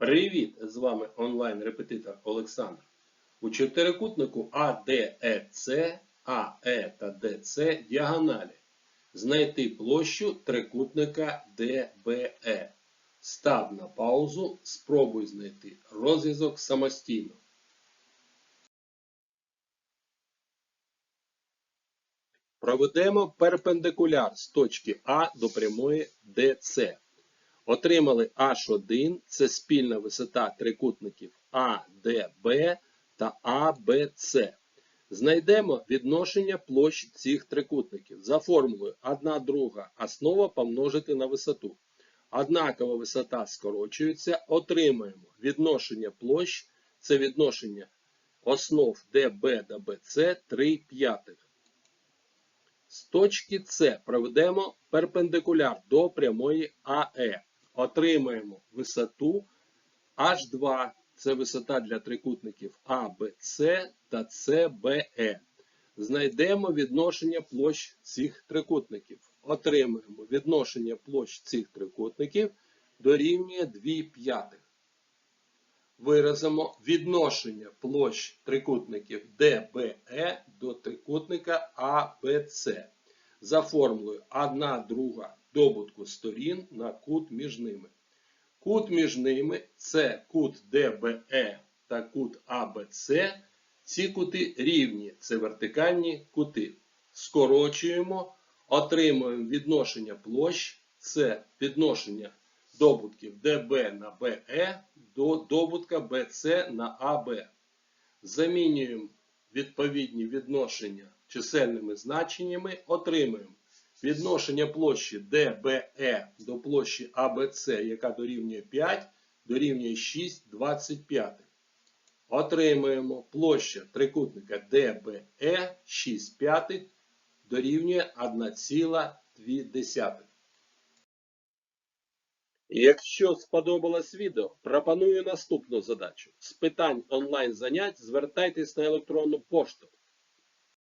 Привіт! З вами онлайн-репетитор Олександр. У чотирикутнику АДЕЦ, АЕ та ДЦ діагоналі. Знайти площу трикутника ДБЕ. Став на паузу, спробуй знайти розв'язок самостійно. Проведемо перпендикуляр з точки А до прямої ДЦ. Отримали H1 це спільна висота трикутників ADB та ABC. Знайдемо відношення площ цих трикутників за формулою 1 друга основа помножити на висоту. Однакова висота скорочується, отримаємо відношення площ, це відношення основ DB до BC 3 п'ятих. З точки С проведемо перпендикуляр до прямої АЕ. Отримаємо висоту H2. Це висота для трикутників ABC та CBE. Знайдемо відношення площ цих трикутників. Отримаємо відношення площ цих трикутників дорівнює 2 п'ятих. Виразимо відношення площ трикутників DBE до трикутника ABC за формулою 1 друга добутку сторін на кут між ними. Кут між ними це кут DBE та кут ABC. Ці кути рівні, це вертикальні кути. Скорочуємо, отримуємо відношення площ, це відношення добутків DB на BE до добутка BC на AB. Замінюємо відповідні відношення чисельними значеннями, отримуємо відношення площі DBE до площі ABC, яка дорівнює 5, дорівнює 6 25. Отримуємо площа трикутника DBE 6 п'ятих дорівнює 1,2. Якщо сподобалось відео, пропоную наступну задачу. З питань онлайн занять звертайтесь на електронну пошту